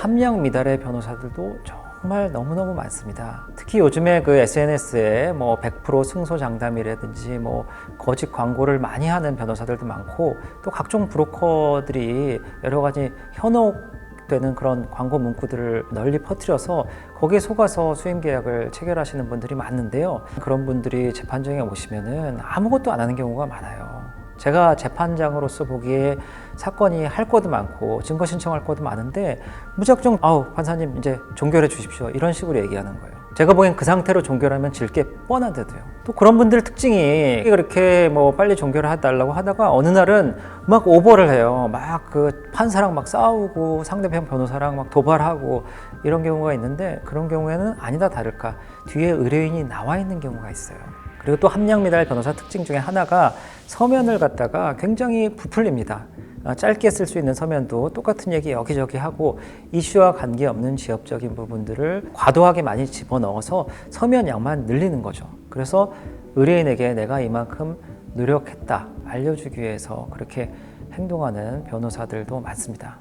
함량 미달의 변호사들도 정말 너무너무 많습니다. 특히 요즘에 그 SNS에 뭐 100% 승소 장담이라든지 뭐 거짓 광고를 많이 하는 변호사들도 많고 또 각종 브로커들이 여러 가지 현혹 되는 그런 광고 문구들을 널리 퍼뜨려서 거기에 속아서 수임 계약을 체결하시는 분들이 많은데요. 그런 분들이 재판정에 오시면은 아무것도 안 하는 경우가 많아요. 제가 재판장으로서 보기에 사건이 할 것도 많고 증거 신청할 것도 많은데 무작정 아우 판사님 이제 종결해 주십시오 이런 식으로 얘기하는 거예요. 제가 보기엔 그 상태로 종결하면 질 게 뻔한데도요. 또 그런 분들 특징이 그렇게 뭐 빨리 종결을 해달라고 하다가 어느 날은 막 오버를 해요. 막 그 판사랑 막 싸우고 상대편 변호사랑 막 도발하고 이런 경우가 있는데 그런 경우에는 아니다 다를까 뒤에 의뢰인이 나와 있는 경우가 있어요. 그리고 또 함량 미달 변호사 특징 중에 하나가 서면을 갖다가 굉장히 부풀립니다. 아, 짧게 쓸 수 있는 서면도 똑같은 얘기 여기저기 하고 이슈와 관계없는 지역적인 부분들을 과도하게 많이 집어넣어서 서면 양만 늘리는 거죠. 그래서 의뢰인에게 내가 이만큼 노력했다 알려주기 위해서 그렇게 행동하는 변호사들도 많습니다.